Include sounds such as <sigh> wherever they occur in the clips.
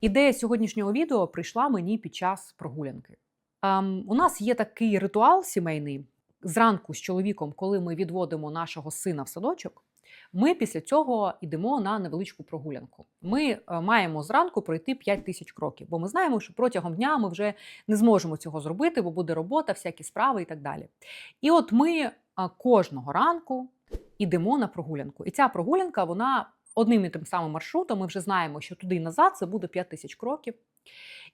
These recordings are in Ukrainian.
Ідея сьогоднішнього відео прийшла мені під час прогулянки. Ем, у нас є такий ритуал сімейний зранку з чоловіком, коли ми відводимо нашого сина в садочок. Ми після цього йдемо на невеличку прогулянку. Ми е, маємо зранку пройти 5 тисяч кроків, бо ми знаємо, що протягом дня ми вже не зможемо цього зробити, бо буде робота, всякі справи і так далі. І от ми е, кожного ранку йдемо на прогулянку. І ця прогулянка, вона одним і тим самим маршрутом. Ми вже знаємо, що туди і назад це буде 5 тисяч кроків.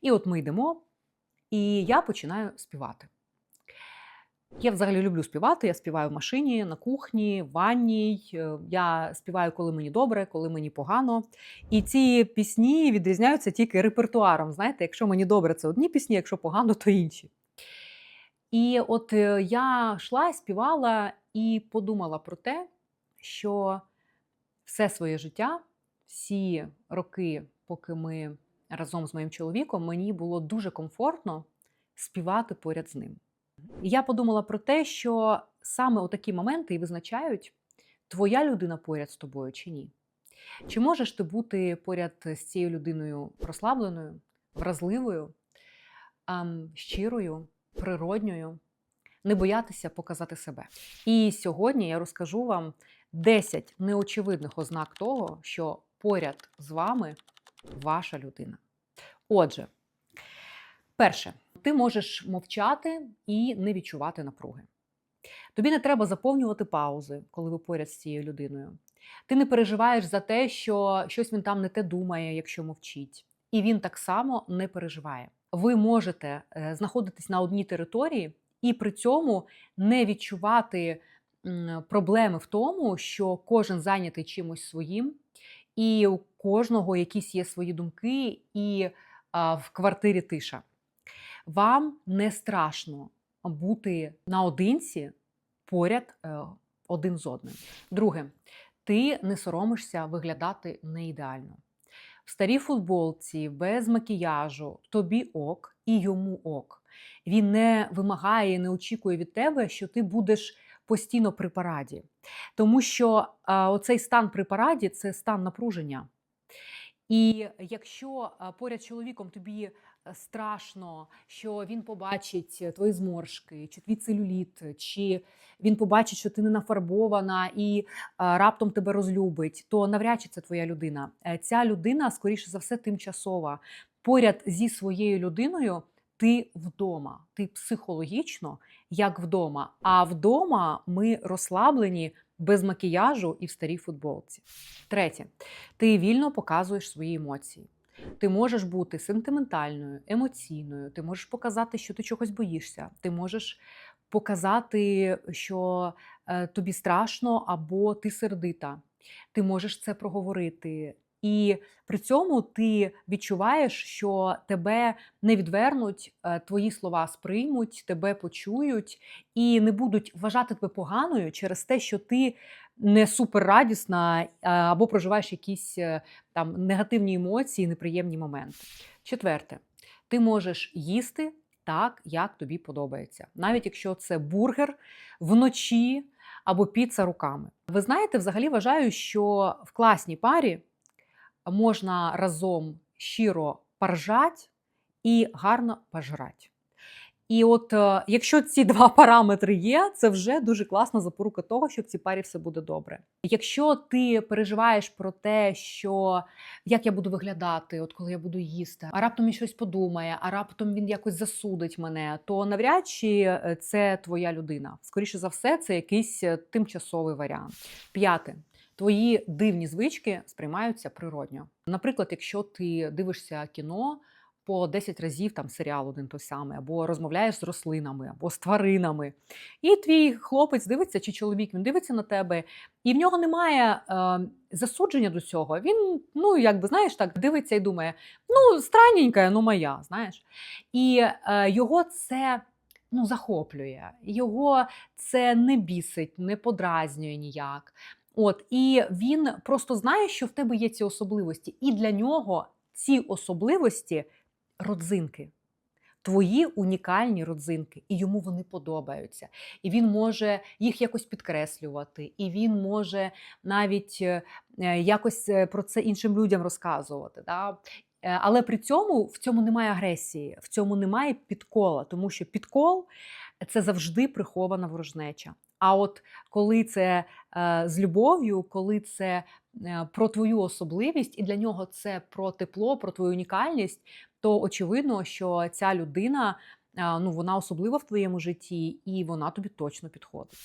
І от ми йдемо, і я починаю співати. Я взагалі люблю співати. Я співаю в машині, на кухні, в ванній. Е, Я співаю, коли мені добре, коли мені погано. І ці пісні відрізняються тільки репертуаром. Знаєте, якщо мені добре, це одні пісні, якщо погано, то інші. І от е, я йшла, співала і подумала про те, що все своє життя, всі роки, поки ми разом з моїм чоловіком, мені було дуже комфортно співати поряд з ним. І я подумала про те, що саме у такі моменти і визначають, твоя людина поряд з тобою чи ні. Чи можеш ти бути поряд з цією людиною розслабленою, вразливою, щирою, природньою, не боятися показати себе. І сьогодні я розкажу вам 10 неочевидних ознак того, що поряд з вами ваша людина. Отже, перше, ти можеш мовчати і не відчувати напруги. Тобі не треба заповнювати паузи, коли ви поряд з цією людиною. Ти не переживаєш за те, що щось він там не те думає, якщо мовчить. І він так само не переживає. Ви можете е, знаходитись на одній території і при цьому не відчувати проблеми в тому, що кожен зайнятий чимось своїм, і у кожного якісь є свої думки, і а, в квартирі тиша. Вам не страшно бути наодинці поряд е, один з одним. Друге, ти не соромишся виглядати не ідеально. В старій футболці, без макіяжу, тобі ок і йому ок. Він не вимагає, не очікує від тебе, що ти будеш постійно при параді. Тому що а, оцей стан при параді це стан напруження. І якщо а, поряд з чоловіком тобі е, страшно, що він побачить е, твої зморшки, чи твій целюліт, чи він побачить, що ти не нафарбована і раптом тебе розлюбить, то навряд чи це твоя людина. Е, Ця людина, скоріше за все, тимчасова. Поряд зі своєю людиною ти вдома, ти психологічно як вдома. А вдома ми розслаблені без макіяжу і в старій футболці. Третє, ти вільно показуєш свої емоції. Ти можеш бути сентиментальною, емоційною, ти можеш показати, що ти чогось боїшся, ти можеш показати, що е, тобі страшно або ти сердита. Ти можеш це проговорити. І при цьому ти відчуваєш, що тебе не відвернуть, е, твої слова сприймуть, тебе почують і не будуть вважати тебе поганою через те, що ти не суперрадісна е, або проживаєш якісь е, там негативні емоції, неприємні моменти. Четверте, ти можеш їсти так, як тобі подобається, навіть якщо це бургер вночі або піца руками. Ви знаєте, взагалі вважаю, що в класній парі можна разом щиро поржать і гарно пожрать. І от е, якщо ці два <laughs> параметри є, це вже дуже класна запорука того, що в цій парі все буде добре. Якщо ти переживаєш про те, що як я буду виглядати, от коли я буду їсти, а раптом він щось подумає, а раптом він якось засудить мене, то навряд чи е, це твоя людина. Скоріше за все, це якийсь е, тимчасовий варіант. П'яте. Твої дивні звички сприймаються природньо. Наприклад, якщо ти дивишся кіно по 10 разів там серіал один той самий, або розмовляєш з рослинами, або з тваринами, і твій хлопець дивиться, чи чоловік він дивиться на тебе, і в нього немає е, засудження до цього. Він, ну якби знаєш, так дивиться і думає: ну, странненька, ну моя, знаєш. І е, його це. Ну, захоплює, його це не бісить, не подразнює ніяк. От і він просто знає, що в тебе є ці особливості, і для нього ці особливості родзинки. Твої унікальні родзинки, і йому вони подобаються. І він може їх якось підкреслювати, і він може навіть е, якось е, про це іншим людям розказувати. Да? Е, Але при цьому в цьому немає агресії, в цьому немає підкола, тому що підкол це завжди прихована ворожнеча. А от коли це е, з любов'ю, коли це е, про твою особливість, і для нього це про тепло, про твою унікальність, то очевидно, що ця людина е, ну, вона особлива в твоєму житті, і вона тобі точно підходить.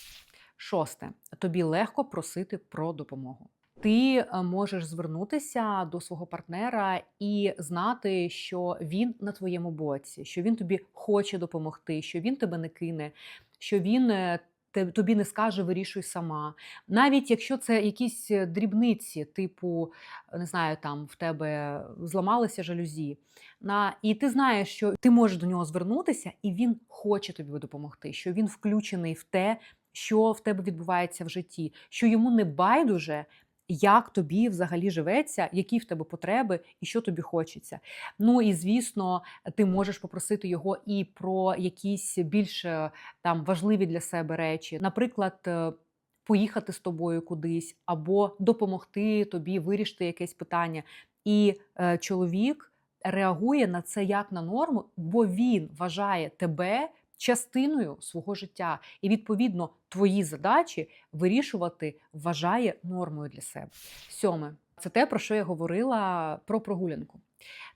Шосте, тобі легко просити про допомогу. Ти е, можеш звернутися до свого партнера і знати, що він на твоєму боці, що він тобі хоче допомогти, що він тебе не кине, що він е, тобі не скаже вирішуй сама. Навіть якщо це якісь е, дрібниці, типу, не знаю, там в тебе зламалися жалюзі. На, і ти знаєш, що ти можеш до нього звернутися, і він хоче тобі допомогти, що він включений в те, що в тебе відбувається в житті, що йому не байдуже, як тобі взагалі живеться, які в тебе потреби і що тобі хочеться. Ну і звісно, ти можеш попросити його і про якісь більш е, там важливі для себе речі, наприклад. е, Поїхати з тобою кудись, або допомогти тобі вирішити якесь питання. І е, чоловік реагує на це як на норму, бо він вважає тебе частиною свого життя. І відповідно твої задачі вирішувати вважає нормою для себе. Сьоме, це те, про що я говорила про прогулянку.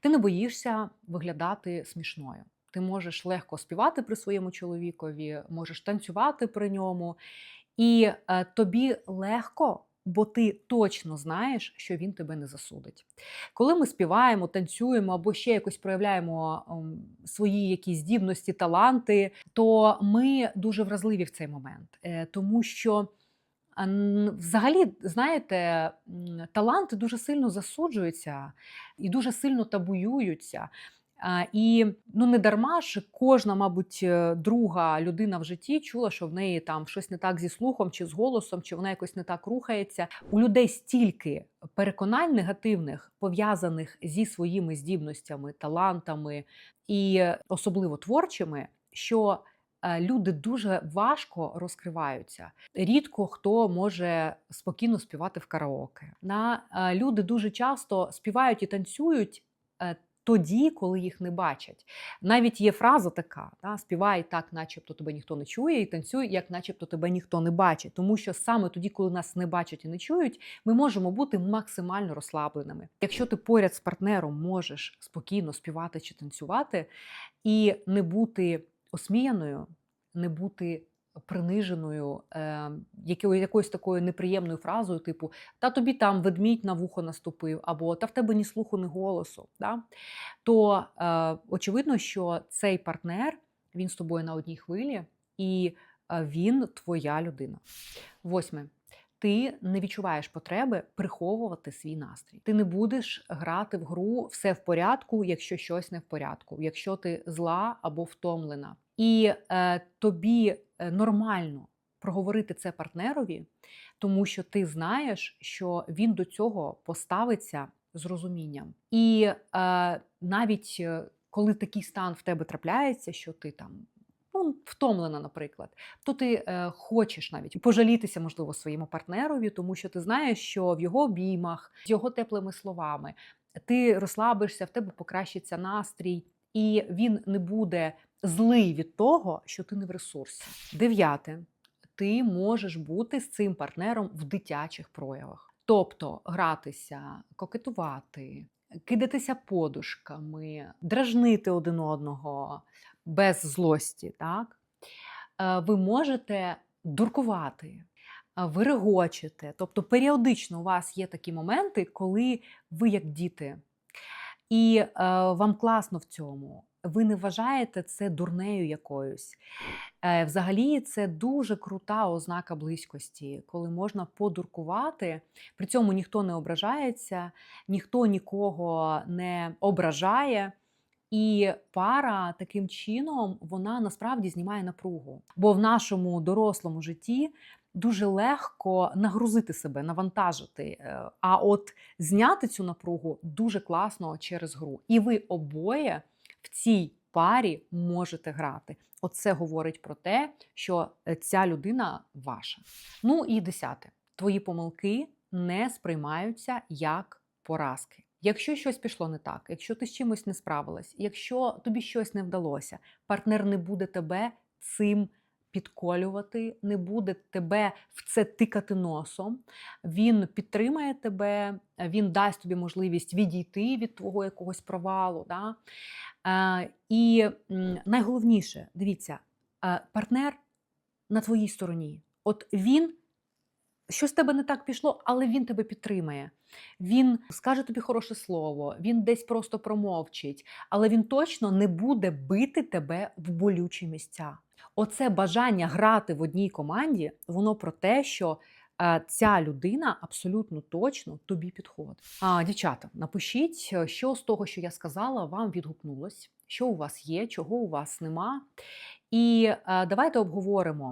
Ти не боїшся виглядати смішною. Ти можеш легко співати при своєму чоловікові, можеш танцювати при ньому, і е, тобі легко, бо ти точно знаєш, що він тебе не засудить. Коли ми співаємо, танцюємо або ще якось проявляємо ем, свої якісь здібності, таланти, то ми дуже вразливі в цей момент, Е, тому що. Взагалі, знаєте, таланти дуже сильно засуджуються і дуже сильно табуюються. І ну не дарма ж кожна, мабуть, е, друга людина в житті чула, що в неї там щось не так зі слухом чи з голосом, чи вона якось не так рухається. У людей стільки переконань негативних пов'язаних зі своїми здібностями, талантами і особливо творчими, що е, люди дуже важко розкриваються. Рідко хто може спокійно співати в караоке. На е, люди дуже часто співають і танцюють. Тоді, коли їх не бачать. Навіть є фраза така: да, співай так, начебто тебе ніхто не чує, і танцюй, як начебто тебе ніхто не бачить. Тому що саме тоді, коли нас не бачать і не чують, ми можемо бути максимально розслабленими. Якщо ти поряд з партнером можеш спокійно співати чи танцювати, і не бути осміяною, не бути приниженою е, якою, якоюсь такою неприємною фразою, типу Та тобі там ведмідь на вухо наступив, або та в тебе ні слуху, ні голосу. Да? То е, очевидно, що цей партнер він з тобою на одній хвилі, і е, він твоя людина. Восьме. Ти не відчуваєш потреби приховувати свій настрій. Ти не будеш грати в гру все в порядку, якщо щось не в порядку, якщо ти зла або втомлена. І е, тобі нормально проговорити це партнерові, тому що ти знаєш, що він до цього поставиться з розумінням. І е, навіть е, коли такий стан в тебе трапляється, що ти там ну, втомлена, наприклад, то ти е, хочеш навіть пожалітися, можливо, своєму партнерові, тому що ти знаєш, що в його обіймах, з його теплими словами, ти розслабишся, в тебе покращиться настрій, і він не буде злий від того, що ти не в ресурсі. Дев'яте. Ти можеш бути з цим партнером в дитячих проявах. Тобто гратися, кокетувати, кидатися подушками, дражнити один одного без злості. Так? Е, Ви можете дуркувати, е, ви регочете. Тобто періодично у вас є такі моменти, коли ви як діти, і е, вам класно в цьому. Ви не вважаєте це дурнею якоюсь. Е, Взагалі, це дуже крута ознака близькості, коли можна подуркувати. При цьому ніхто не ображається, ніхто нікого не ображає. І пара таким чином вона насправді знімає напругу. Бо в нашому дорослому житті дуже легко нагрузити себе, навантажити. Е, А от зняти цю напругу дуже класно через гру. І ви обоє в цій парі можете грати. Оце говорить про те, що е, ця людина ваша. Ну і десяте. Твої помилки не сприймаються як поразки. Якщо щось пішло не так, якщо ти з чимось не справилась, якщо тобі щось не вдалося, партнер не буде тебе цим підколювати, не буде тебе в це тикати носом. Він підтримає тебе, він дасть тобі можливість відійти від твого якогось провалу. Да? Е, і найголовніше, дивіться, е, партнер на твоїй стороні. От він. Щось в тебе не так пішло, але він тебе підтримає. Він скаже тобі хороше слово, він десь просто промовчить, але він точно не буде бити тебе в болючі місця. Оце бажання грати в одній команді, воно про те, що е, ця людина абсолютно точно тобі підходить. А, дівчата, напишіть, е, що з того, що я сказала, вам відгукнулось, що у вас є, чого у вас нема. І е, давайте обговоримо.